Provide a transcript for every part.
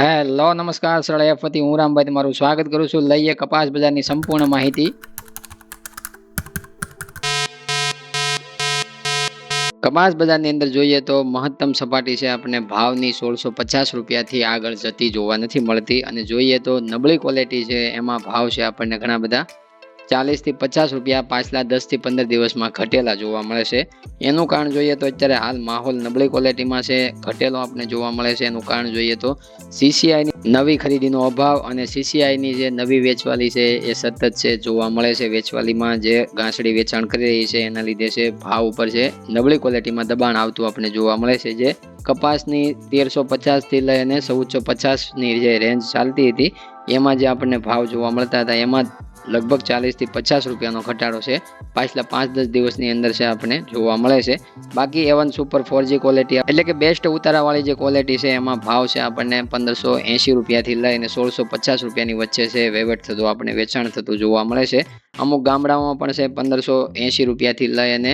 Hello, નમસ્કાર સરળ F વતી. હું રામભાઈ તમારું સ્વાગત કરું છું. લઈએ કપાસ બજારની સંપૂર્ણ માહિતી. કપાસ બજારની અંદર જોઈએ તો મહત્તમ સપાટી છે આપણને ભાવની સોળસો પચાસ રૂપિયાથી આગળ જતી જોવા નથી મળતી. અને જોઈએ તો નબળી ક્વોલિટી છે, એમાં ભાવ છે આપણને ઘણા બધા. ચાલીસથી પચાસ રૂપિયા પાછલા દસથી પંદર દિવસમાં ઘટેલા જોવા મળે છે. એનું કારણ જોઈએ તો અત્યારે હાલ માહોલ નબળી ક્વોલિટીમાં છે. ઘટેલો આપણે જોવા મળે છે. એનું કારણ જોઈએ તો સીસીઆઈની નવી ખરીદીનો અભાવ અને સીસીઆઈની જે નવી વેચવાલી છે એ સતત છે, જોવા મળે છે. વેચવાલીમાં જે ઘાસડી વેચાણ કરી રહી છે એના લીધે છે ભાવ ઉપર છે નબળી ક્વોલિટીમાં દબાણ આવતું આપણે જોવા મળે છે. જે કપાસની તેરસો પચાસથી લઈને ચૌદસો પચાસની જે રેન્જ ચાલતી હતી, એમાં જે આપણને ભાવ જોવા મળતા હતા, એમાં લગભગ ચાલીસથી પચાસ રૂપિયાનો ઘટાડો છે. પાછલા પાંચ દસ દિવસની અંદર છે આપણે જોવા મળે છે. બાકી A one super four G quality એટલે કે બેસ્ટ ઉતારાવાળી જે ક્વોલિટી છે એમાં ભાવ છે આપણને પંદરસો એંશી રૂપિયાથી લઈને સોળસો પચાસ રૂપિયાની વચ્ચે છે વહીવટ થતું, આપણે વેચાણ થતું જોવા મળે છે. અમુક ગામડાઓમાં પણ છે પંદરસો એંશી રૂપિયાથી લઈ અને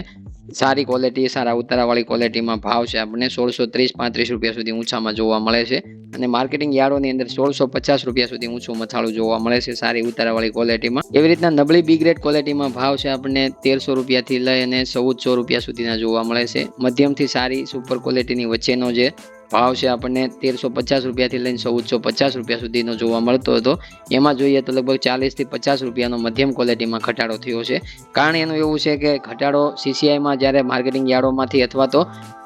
સારી ક્વોલિટી સારા ઉતારાવાળી ક્વોલિટીમાં ભાવ છે. આપણને સોળસો ત્રીસ પાંત્રીસ રૂપિયા સુધી ઊંચામાં જોવા મળે છે. અને માર્કેટિંગ યાર્ડોની અંદર સોળસો પચાસ રૂપિયા સુધી ઊંચું મથાળું જોવા મળે છે સારી ઉતારાવાળી ક્વોલિટીમાં એવી રીતના નબળી બી ગ્રેડ ક્વોલિટીમાં ભાવ છે આપણને તેરસો રૂપિયાથી લઈ અને ચૌદસો રૂપિયા સુધીના જોવા મળે છે. મધ્યમથી સારી સુપર ક્વોલિટીની વચ્ચેનો જે ભાવ છે આપણને તેરસો પચાસ રૂપિયાથી લઈને ચૌદસો પચાસ રૂપિયા સુધીનો જોવા મળતો હતો. એમાં જોઈએ તો લગભગ ચાલીસથી પચાસ રૂપિયાનો મધ્યમ ક્વોલિટીમાં ઘટાડો થયો છે. કારણ એનું એવું છે કે ઘટાડો સીસીઆઈમાં જ્યારે માર્કેટિંગ યાર્ડોમાંથી અથવા તો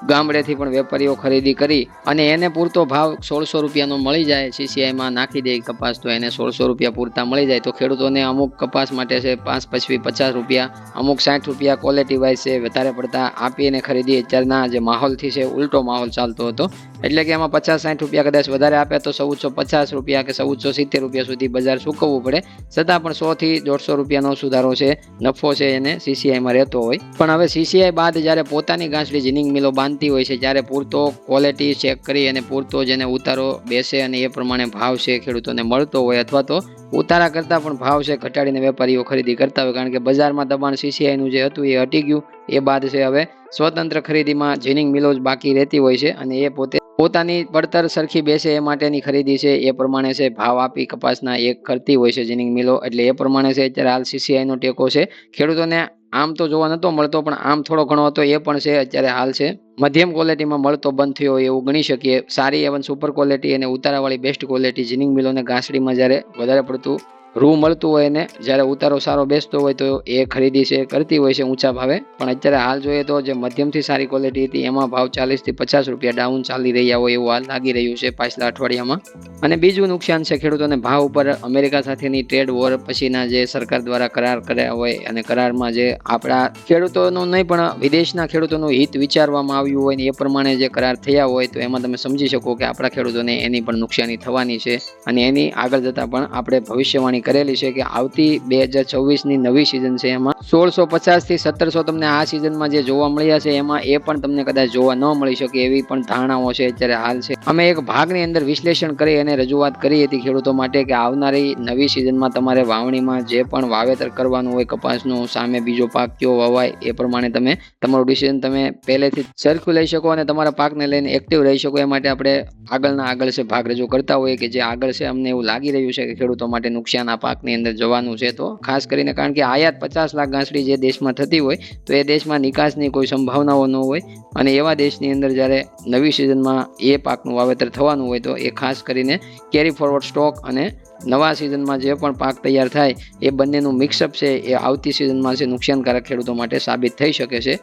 ગામડેથી પણ વેપારીઓ ખરીદી કરી અને એને પૂરતો ભાવ સોળસો રૂપિયાનો મળી જાય સીસીઆઈમાં નાખી દે કપાસ, તો એને સોળસો રૂપિયા પૂરતા મળી જાય. તો ખેડૂતોને અમુક કપાસ માટે છે પાંચ પચવી પચાસ રૂપિયા, અમુક સાઠ રૂપિયા ક્વોલિટી વાઇઝ છે. વધારે પડતા આપીને ખરીદી અત્યારના જે માહોલથી છે, ઉલટો માહોલ ચાલતો હતો. એટલે કે એમાં પચાસ સાઠ રૂપિયા કદાચ વધારે આપે તો ચૌદસો પચાસ રૂપિયા કે ચૌદસો સિત્તેર રૂપિયા સુધી બજાર સૂકવવું પડે. છતાં પણ સો થી દોઢસો રૂપિયાનો સુધારો છે, નફો છે એને સીસીઆઈમાં રહેતો હોય. પણ હવે સીસીઆઈ બાદ જ્યારે પોતાની ગાંસડી જીનિંગ મિલો બાંધતી હોય છે ત્યારે પૂરતો ક્વોલિટી ચેક કરી અને પૂરતો જેને ઉતારો બેસે અને એ પ્રમાણે ભાવ છે ખેડૂતોને મળતો હોય અથવા તો ઉતારા કરતાં પણ ભાવ છે ઘટાડીને વેપારીઓ ખરીદી કરતા હોય. કારણ કે બજારમાં દબાણ સીસીઆઈનું જે હતું એ હટી ગયું. એ બાદ છે હવે સ્વતંત્ર ખરીદીમાં જીનિંગ મિલો જ બાકી રહેતી હોય છે અને એ પોતે પોતાની પડતર સરખી બેસે એ માટેની ખરીદી છે. એ પ્રમાણે છે, ભાવ આપી કપાસના એક કરતી હોય છે જીનિંગ મિલો. એટલે એ પ્રમાણે છે, અત્યારે હાલ સીસીઆઈનો ટેકો છે. ખેડૂતોને આમ તો જોવા નતો મળતો, પણ આમ થોડો ઘણો હતો એ પણ છે, અત્યારે હાલ છે. મધ્યમ ક્વોલિટીમાં મળતો બંધ થયો એવું ગણી શકીએ. સારી એવન સુપર ક્વોલિટી અને ઉતારાવાળી બેસ્ટ ક્વોલિટી જીનિંગ મિલોને ઘાસડીમાં જ્યારે વધારે પડતું રૂ મળતું હોય ને, જ્યારે ઉતારો સારો બેસતો હોય તો એ ખરીદી છે, કરતી હોય છે ઊંચા ભાવે. પણ અત્યારે હાલ જોઈએ તો જે મધ્યમથી સારી ક્વોલિટી હતી, એમાં ભાવ ચાલીસથી પચાસ રૂપિયા ડાઉન ચાલી રહ્યા હોય એવું હાલ લાગી રહ્યું છે પાછલા અઠવાડિયામાં. અને બીજું નુકસાન છે ખેડૂતોને ભાવ ઉપર અમેરિકા સાથેની ટ્રેડ વોર પછીના જે સરકાર દ્વારા કરાર કર્યા હોય અને કરારમાં જે આપણા ખેડૂતોનું નહીં, પણ વિદેશના ખેડૂતોનું હિત વિચારવામાં આવ્યું હોય ને એ પ્રમાણે જે કરાર થયા હોય તો એમાં તમે સમજી શકો કે આપણા ખેડૂતોને એની પણ નુકસાની થવાની છે. અને એની આગળ જતાં પણ આપણે ભવિષ્યવાણી કરેલી છે કે આવતી બે હજાર છવ્વીસની નવી સિઝન છે એમાં. સોળસો પચાસથી સત્તરસો તમને આ સિઝનમાં જે જોવા મળ્યા છે એમાં એ પણ તમને કદાચ જોવા ન મળી શકે એવી પણ ધારણાઓ છે અત્યારે હાલ છે. અમે એક ભાગની અંદર વિશ્લેષણ કરી અને રજૂઆત કરી હતી ખેડૂતો માટે કે આવનારી નવી સિઝનમાં તમારે વાવણીમાં જે પણ વાવેતર કરવાનું હોય, કપાસનું, સામે બીજો પાક કયો વવાય એ પ્રમાણે તમે તમારું ડિસિઝન તમે પહેલેથી સરખું લઈ શકો અને તમારા પાકને લઈને એક્ટિવ રહી શકો. એ માટે આપણે આગળના આગળ છે ભાગ રજૂ કરતા હોઈએ કે જે આગળ છે અમને એવું લાગી રહ્યું છે કે ખેડૂતો માટે નુકસાન આ પાકની અંદર જવાનું છે તો, ખાસ કરીને કારણ કે આયાત પચાસ લાખ ઘાસડી જે દેશમાં થતી હોય, તો એ દેશમાં નિકાસની કોઈ સંભાવનાઓ ન હોય. અને એવા દેશની અંદર જ્યારે નવી સિઝનમાં એ પાકનું વાવેતર થવાનું હોય તો એ ખાસ કરીને કેરી ફોરવર્ડ સ્ટોક અને નવા સિઝનમાં જે પણ પાક તૈયાર થાય, એ બંનેનું મિક્સઅપ છે, એ આવતી સિઝનમાં છે, નુકસાનકારક ખેડૂતો માટે સાબિત થઈ શકે છે.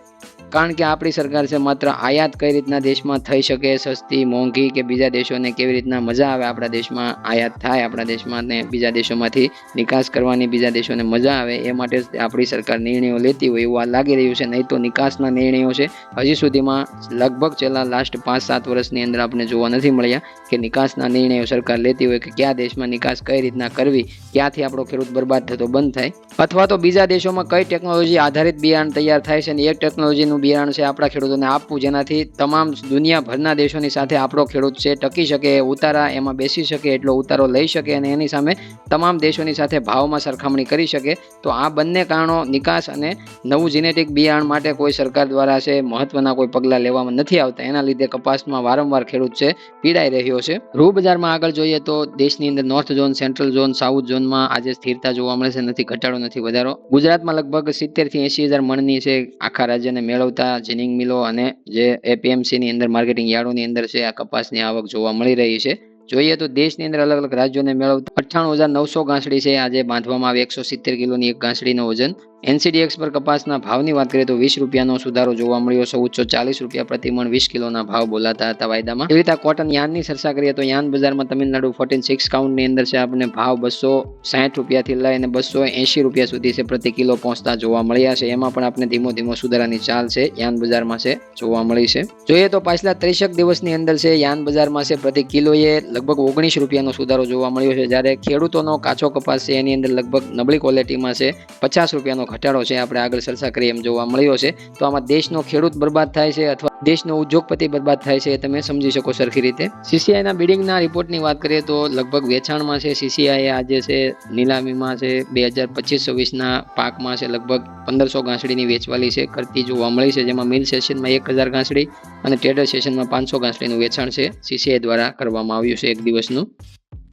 કારણ કે આપણી સરકાર છે માત્ર આયાત કઈ રીતના દેશમાં થઈ શકે, સસ્તી, મોંઘી કે બીજા દેશોને કેવી રીતના મજા આવે આપણા દેશમાં, આયાત થાય આપણા દેશમાં ને બીજા દેશોમાંથી નિકાસ કરવાની, બીજા દેશોને મજા આવે, એ માટે આપણી સરકાર નિર્ણયો લેતી હોય એવું આ લાગી રહ્યું છે. નહીં તો નિકાસના નિર્ણયો છે. હજી સુધીમાં લગભગ છેલ્લા લાસ્ટ પાંચ સાત વર્ષની અંદર આપણે જોવા નથી મળ્યા કે નિકાસના નિર્ણયો સરકાર લેતી હોય કે કયા દેશમાં નિકાસ કઈ રીતના કરવી, ક્યાંથી આપણો ખેડૂત બરબાદ થતો, બંધ થાય. અથવા તો બીજા દેશોમાં કઈ ટેકનોલોજી આધારિત બિયારણ તૈયાર થાય છે અને એ ટેકનોલોજીનું બિયારણ છે આપણા ખેડૂતોને આપવું. જેનાથી તમામ દુનિયાભરના દેશોની સાથે આપણો ખેડૂત છે, ટકી શકે, ઉતારા એમાં બેસી શકે, એટલો ઉતારો લઈ શકે અને એની સામે તમામ દેશોની સાથે ભાવમાં સરખામણી કરી શકે. તો આ બંને કારણો નિકાસ અને નવું જીનેટિક બિયારણ માટે કોઈ સરકાર દ્વારા છે, મહત્વના કોઈ પગલાં લેવામાં નથી આવતા. એના લીધે કપાસમાં વારંવાર ખેડૂત છે, પીડાઈ રહ્યો છે. રૂ બજારમાં આગળ જોઈએ તો દેશની અંદર north zone central zone south ઝોનમાં આજે સ્થિરતા જોવા મળે છે, નથી, ઘટાડો નથી વધારો. ગુજરાતમાં લગભગ સિત્તેરથી એસી હજાર મણની છે આખા રાજ્યને મેળવતા જીનિંગ મિલો અને જે એપીએમસીની અંદર માર્કેટિંગ યાર્ડોની અંદર છે, આ કપાસની આવક જોવા મળી રહી છે. જોઈએ તો દેશની અંદર અલગ અલગ રાજ્યોને મેળવતા અઠ્ઠાણું હજાર નવસો ગાંસડી છે. આજે બાંધવામાં આવી એકસો સિત્તેર કિલોની એક ગાંસડીનું વજન. એનસીડીએક્સ પર કપાસના ભાવની વાત કરીએ તો વીસ રૂપિયાનો સુધારો જોવા મળ્યો. ચૌદસો ચાલીસ રૂપિયા પ્રતિ મણ વીસ કિલોના ભાવ બોલાતા હતા વાયદામાં. એવી રીતે કોટન યાનની ચર્ચા કરીએ તો યાન બજારમાં તમિલનાડુ ફોર્ટીન સિક્સ કાઉન્ટની અંદર છે. આપણને ભાવ બસો સાઠ રૂપિયાથી લઈને બસો એંશી રૂપિયા સુધી છે પ્રતિ કિલો પહોંચતા જોવા મળ્યા છે. એમાં પણ આપણે ધીમો ધીમો સુધારાની ચાલ છે, યાન બજારમાં છે, જોવા મળી છે. જોઈએ તો પાછલા ત્રીસેક દિવસની અંદર છે, યાન બજારમાં છે પ્રતિ કિલોએ લગભગ ઓગણીસ રૂપિયાનો સુધારો જોવા મળ્યો છે. જ્યારે ખેડૂતોનો કાચો કપાસ છે, એની અંદર લગભગ નબળી ક્વોલિટીમાં છે, પચાસ રૂપિયાનો ઘટાડો છે, આપણે આગળ ચર્ચા કરીએ એમ જોવા મળ્યો છે. તો આમાં દેશનો ખેડૂત બરબાદ થાય છે અથવા દેશનો ઉદ્યોગપતિ બરબાદ થાય છે, એ તમે સમજી શકો સરખી રીતે. સીસીઆઈના બિડિંગના રિપોર્ટની વાત કરીએ તો લગભગ વેચાણમાં છે સીસીઆઈ આજે છે, નીલામીમાં છે, બે હજાર પચીસ છવ્વીસના પાકમાં છે, લગભગ પંદરસો ગાંસડીની વેચવાલી છે, કરતી જોવા મળી છે, જેમાં મિલ સેશનમાં એક હજાર ગાંસડી અને ટ્રેડર સેશનમાં પાંચસો ગાંસડીનું વેચાણ છે સીસીઆઈ દ્વારા કરવામાં આવ્યું છે એક દિવસનું.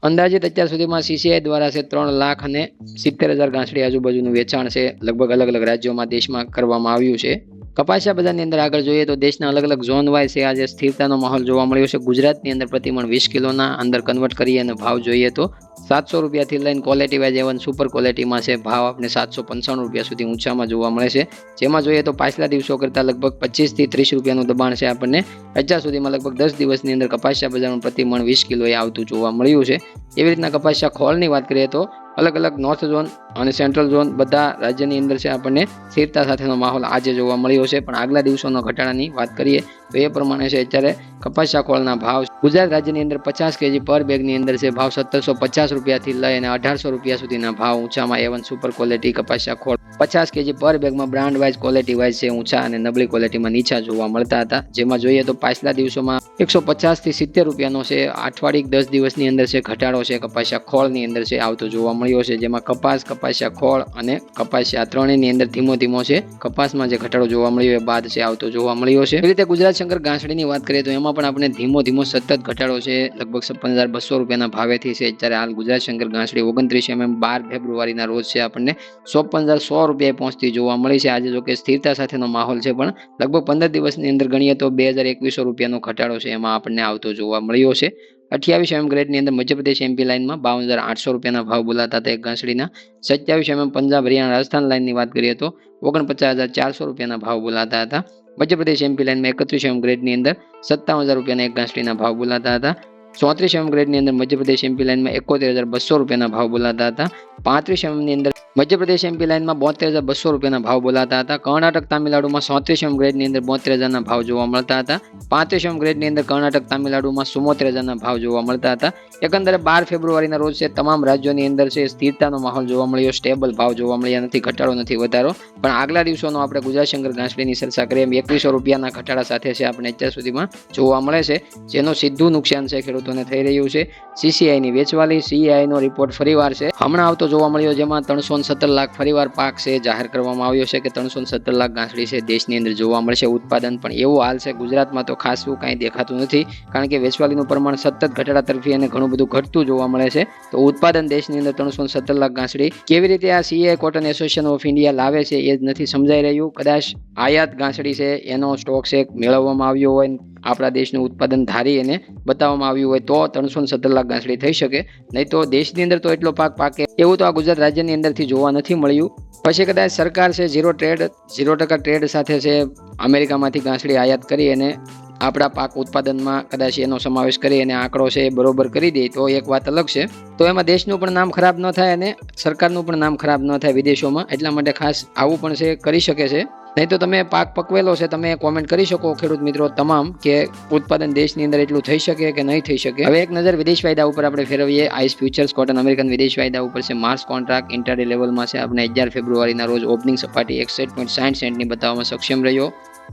અંદાજિત અત્યાર સુધીમાં સીસીઆઈ દ્વારા છે ત્રણ લાખ અને સિત્તેર હજાર ગાંસડી આજુબાજુનું વેચાણ છે. લગભગ અલગ અલગ રાજ્યોમાં, દેશમાં કરવામાં આવ્યું છે. કપાસિયા બજારની અંદર આગળ જોઈએ તો દેશના અલગ અલગ ઝોન વાઇઝ છે આજે સ્થિરતાનો માહોલ જોવા મળ્યો છે. ગુજરાતની અંદર પ્રતિમણ વીસ કિલોના અંદર કન્વર્ટ કરીએ અને ભાવ જોઈએ તો સાતસો રૂપિયાથી લઈને ક્વોલિટી વાઇઝ એવન સુપર ક્વોલિટીમાં છે. ભાવ આપણે સાતસો પંચાણું રૂપિયા સુધી ઊંચામાં જોવા મળે છે. જેમાં જોઈએ તો પાછલા દિવસો કરતાં લગભગ પચીસથી ત્રીસ રૂપિયાનું દબાણ છે આપણને. અત્યાર સુધીમાં લગભગ દસ દિવસની અંદર કપાસિયા બજારનું પ્રતિમણ વીસ કિલોએ આવતું જોવા મળ્યું છે. એવી રીતના કપાસિયા ખોળની વાત કરીએ તો અલગ અલગ નોર્થ ઝોન અને સેન્ટ્રલ ઝોન બધા રાજ્યની અંદર છે આપણને સ્થિરતા સાથેનો માહોલ આજે જોવા મળ્યો છે. પણ આગલા દિવસોના ઘટાડાની વાત કરીએ તો એ પ્રમાણે છે અત્યારે કપાસિયા કોળના ભાવ ગુજરાત રાજ્યની અંદર પચાસ કેજી પર બેગની અંદર છે ભાવ સત્તરસો પચાસ રૂપિયાથી લઈ અને અઢારસો રૂપિયા સુધીના ભાવ ઊંચામાં એવન સુપર ક્વોલિટી કપાસિયા ખોળ. પચાસ કેજી પર બેગમાં બ્રાન્ડ વાઇઝ ક્વોલિટી વાઇઝ છે ઊંચા અને નબળી ક્વોલિટીમાં નીચા જોવા મળતા હતા. જેમાં જોઈએ તો પાછલા દિવસોમાં એકસો પચાસથી સિત્તેર રૂપિયાનો છે. અઠવાડિક દસ દિવસની અંદર છે ઘટાડો છે કપાસિયા ખોળની અંદર છે, આવતો જોવા મળ્યો છે. જેમાં કપાસ, કપાસિયા ખોળ અને કપાસિયા ત્રણેયની અંદર ધીમો ધીમો છે. કપાસમાં જે ઘટાડો જોવા મળ્યો એ બાદ છે, આવતો જોવા મળ્યો છે. એ રીતે ગુજરાત શંકર ગાંસડીની વાત કરીએ તો એમાં પણ આપણે ધીમો ધીમો સતત ઘટાડો છે. લગભગ છપ્પન હજાર બસો રૂપિયાના ભાવેથી છે. જ્યારે હાલ ગુજરાત શંકર ગાંસડી ઓગણત્રીસ એમએમ બાર ફેબ્રુઆરીના રોજ છે. આપણને ચોપન હજાર સો રૂપિયા પહોંચતી જોવા મળી છે. આજે જો કે સ્થિરતા સાથેનો માહોલ છે, પણ લગભગ પંદર દિવસની અંદર ગણીએ તો બે હજાર એકવીસો રૂપિયાનો ઘટાડો છે એમાં આપણને આવતો જોવા મળ્યો છે. અઠ્યાવીસ એમ ગ્રેડની અંદર મધ્યપ્રદેશ એમપી લાઇનમાં બાવન હજાર આઠસો રૂપિયાના ભાવ બોલાતા હતા એક ઘાસડીના સત્યાવીસ એમ પંજાબ હરિયાણા રાજસ્થાન લાઇનની વાત કરીએ તો ઓગણપચાસ હજાર ચારસો રૂપિયાના ભાવ બોલાતા હતા. મધ્યપ્રદેશ એમપી લાઇનમાં એકત્રીસ એમ ગ્રેડની અંદર સત્તાવન હજાર રૂપિયાના એક ઘાસડીના ભાવ બોલાતા હતા. ચોત્રીસ એમ ગ્રેડની અંદર મધ્યપ્રદેશ એમપી લાઇનમાં એકોતેર હજાર બસો રૂપિયાના ભાવ બોલાતા હતા. પાંત્રીસ એમની અંદર મધ્યપ્રદેશ એમપી લાઇનમાં બોતેર હજાર બસો રૂપિયાના ભાવ બોલાતા હતા. કર્ણાટક તામિલનાડુમાં ચોત્રીસ એમ ગ્રેડની અંદર બોતેર હજારના ભાવ જોવા મળતા હતા. પાંત્રીસ એમ ગ્રેડની અંદર કર્ણાટક તામિલનાડુમાં ચુમ્મોતેર હજારના ભાવ જોવા મળતા હતા. એકંદરે બાર ફેબ્રુઆરીના રોજ છે, તમામ રાજ્યોની અંદર છે, સ્થિરતાનો માહોલ જોવા મળ્યો. સ્ટેબલ ભાવ જોવા મળ્યા નથી, ઘટાડો નથી વધારો. પણ આગલા દિવસોનો આપણે ગુજરાત શંકર ઘાસડીની ચર્ચા કરીએ, એમ એકવીસો રૂપિયાના ઘટાડા સાથે છે, આપણે અત્યાર સુધીમાં જોવા મળે છે. જેનું સીધું નુકસાન છે, ખેડૂતોને થઈ રહ્યું છે. સીસીઆઈની વેચવાલી સીઆઈનો રિપોર્ટ ફરીવાર છે. હમણાં આવતો જોવા મળ્યો, જેમાં ત્રણસો સત્તર લાખ ફરીવાર પાક છે. જાહેર કરવામાં આવ્યો છે કે ત્રણસો સત્તર લાખ ગાંસડી છે. દેશની અંદર જોવા મળશે ઉત્પાદન, પણ એવું હાલ છે ગુજરાતમાં તો ખાસ એવું કાંઈ દેખાતું નથી, કારણ કે વેચવાલીનું પ્રમાણ સતત ઘટાડા તરફી અને ઘણું બધું ઘટતું જોવા મળે છે. તો ઉત્પાદન દેશની અંદર ત્રણસો સત્તર લાખ ગાંસડી કેવી રીતે આ CA cotton association of India લાવે છે એ જ નથી સમજાઈ રહ્યું. કદાચ આયાત ગાંસડી છે, એનો સ્ટોક છે, મેળવવામાં આવ્યો હોય આપણા દેશનું ઉત્પાદન ધારી અને બતાવવામાં આવ્યું હોય તો ત્રણસો સત્તર લાખ ગાંસડી થઈ શકે. નહીં તો દેશની અંદર તો એટલો પાક પાકે. એવું તો આ ગુજરાત રાજ્યની અંદરથી જોવા નથી મળ્યું. પછી કદાચ સરકાર છે, ઝીરો ટ્રેડ, ઝીરો ટકા ટ્રેડ સાથે છે, અમેરિકામાંથી ગાંસડી આયાત કરી અને આપણા પાક ઉત્પાદનમાં કદાચ એનો સમાવેશ કરી અને આંકડો છે એ બરોબર કરી દે તો એક વાત અલગ છે. તો એમાં દેશનું પણ નામ ખરાબ ન થાય અને સરકારનું પણ નામ ખરાબ ન થાય વિદેશોમાં. એટલા માટે ખાસ આવું પણ છે, કરી શકે છે. નહીં તો તમે પાક પકવેલો છે, તમે કોમેન્ટ કરી શકો ખેડૂત મિત્રો તમામ કે ઉત્પાદન દેશની અંદર એટલું થઈ શકે કે નહીં થઈ શકે. હવે એક નજર વિદેશ વાયદા ઉપર આપણે ફેરવીએ. આઈસ ફ્યુચર્સ કોટન અમેરિકન વિદેશ વાયદા ઉપર છે, માર્સ કોન્ટ્રાક્ટ ઇન્ટરડે લેવલમાં છે. આપણે અગિયાર ફેબ્રુઆરીના રોજ ઓપનિંગ સપાટી એકસઠ પોઈન્ટ સાઠ સેન્ટની બતાવવામાં સક્ષમ રહ્યો.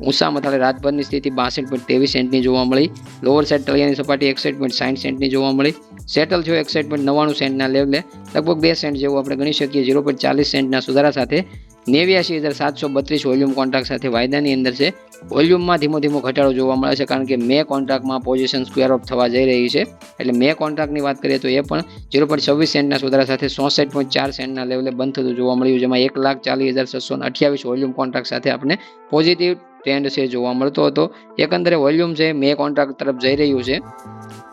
ઊંચા મથાળે રાતભરની સ્થિતિ બાસઠ પોઈન્ટ ત્રેવીસ સેન્ટની જોવા મળી. લોઅર સાઈડ તળિયાની સપાટી એકસઠ પોઈન્ટ સાઠ સેન્ટની જોવા મળી. સેટલ થયો એકસઠ પોઈન્ટ નવ્વાણું સેન્ટના લેવલે લગભગ બે સેન્ટ જેવું આપણે ગણી શકીએ ઝીરો પોઈન્ટ ચાલીસ સેન્ટના સુધારા સાથે. નેવ્યાસી હજાર સાતસો બત્રીસ વોલ્યુમ કોન્ટ્રાક્ટ સાથે વાયદાની અંદર છે. વોલ્યુમમાં ધીમો ધીમો ઘટાડો જોવા મળે છે કારણ કે મે કોન્ટ્રાક્ટમાં પોઝિશન સ્ક્વેર ઓફ થવા જઈ રહી છે. એટલે મે કોન્ટ્રાક્ટની વાત કરીએ તો એ પણ ઝીરો પોઈન્ટ છવ્વીસ સેન્ટના સુધારા સાથે ચોસઠ પોઈન્ટ ચાર સેન્ટના લેવલે બંધ થતું જોવા મળ્યું, જેમાં એક લાખ ચાલીસ હજાર છસો અઠ્યાવીસ વોલ્યુમ કોન્ટ્રાક્ટ સાથે આપણે પોઝિટિવ ટ્રેન્ડ છે જોવા મળતો હતો. એકંદરે વોલ્યુમ છે મે કોન્ટ્રાક્ટ તરફ જઈ રહ્યું છે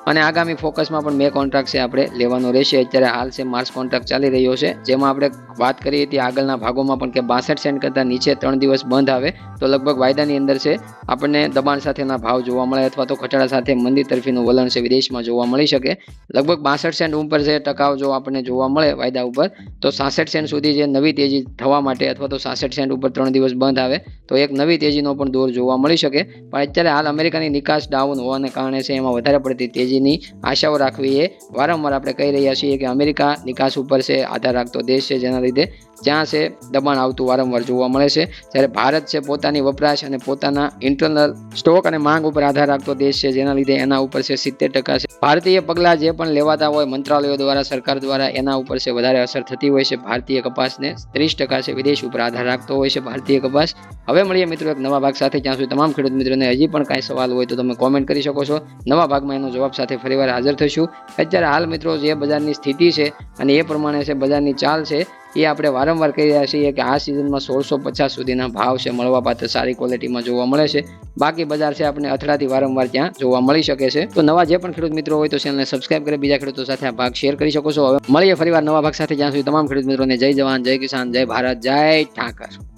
અને આગામી ફોકસમાં પણ મે કોન્ટ્રાક્ટ છે આપણે લેવાનો રહેશે. અત્યારે હાલ છે માર્સ કોન્ટ્રાક્ટ ચાલી રહ્યો છે, જેમાં આપણે વાત કરી હતી આગળના ભાગોમાં પણ કે બાસઠ સેન્ટ કરતાં નીચે ત્રણ દિવસ બંધ આવે, તો લગભગ વાયદાની અંદર છે, આપણને દબાણ સાથેના ભાવ જોવા મળે અથવા તો ઘટાડા સાથે મંદી તરફીનું વલણ છે, વિદેશમાં જોવા મળી શકે. લગભગ બાસઠ સેન્ટ ઉપર છે ટકાવ જો આપણને જોવા મળે વાયદા ઉપર, તો સાસઠ સેન્ટ સુધી જે નવી તેજી થવા માટે અથવા તો સાસઠ સેન્ટ ઉપર ત્રણ દિવસ બંધ આવે, તો એક નવી તેજીનો પણ દોર જોવા મળી શકે. પણ અત્યારે હાલ અમેરિકાની નિકાસ ડાઉન હોવાને કારણે છે, એમાં વધારે પડતી તેજીની આશાઓ રાખવી એ વારંવાર આપણે કહી રહ્યા છીએ કે અમેરિકા નિકાસ ઉપર છે, આધાર રાખતો દેશ છે, જેના લીધે જ્યાં છે દબાણ આવતું વારંવાર જોવા મળે છે. જ્યારે ભારત છે પોતાની વપરાશ અને પોતાના ઇન્ટરનલ સ્ટોક અને માંગ ઉપર આધાર રાખતો દેશ છે, જેના લીધે એના ઉપર છે સિત્તેર ટકા છે. ભારતીય પગલાં જે પણ લેવાતા હોય, મંત્રાલયો દ્વારા, સરકાર દ્વારા એના ઉપર છે વધારે અસર થતી હોય છે. ભારતીય કપાસને ત્રીસ ટકા છે વિદેશ ઉપર આધાર રાખતો હોય છે ભારતીય કપાસ. હવે મળીએ મિત્રો એક નવા ભાગ સાથે. જ્યાં સુધી તમામ ખેડૂત મિત્રોને હજી પણ કાંઈ સવાલ હોય તો તમે કોમેન્ટ કરી શકો છો. નવા ભાગમાં એનો જવાબ સાથે ફરીવાર હાજર થઈશું. અત્યારે હાલ મિત્રો જે બજારની સ્થિતિ છે અને એ પ્રમાણે છે બજારની ચાલ છે, એ આપણે વારંવાર કહી રહ્યા છીએ કે આ સિઝનમાં સોળસો પચાસ સુધીના ભાવ છે મળવાપાત્ર સારી ક્વોલિટીમાં જોવા મળે છે. બાકી બજાર છે આપણે અથડાથી વારંવાર ત્યાં જોવા મળી શકે છે. તો નવા જે પણ ખેડૂત મિત્રો હોય તો ચેનલને સબસ્ક્રાઇબ કરી બીજા ખેડૂતો સાથે આ ભાગ શેર કરી શકો છો. હવે મળીએ ફરીવાર નવા ભાગ સાથે. જ્યાં સુધી તમામ ખેડૂત મિત્રોને જય જવાન, જય કિસાન, જય ભારત, જય ઠાકર.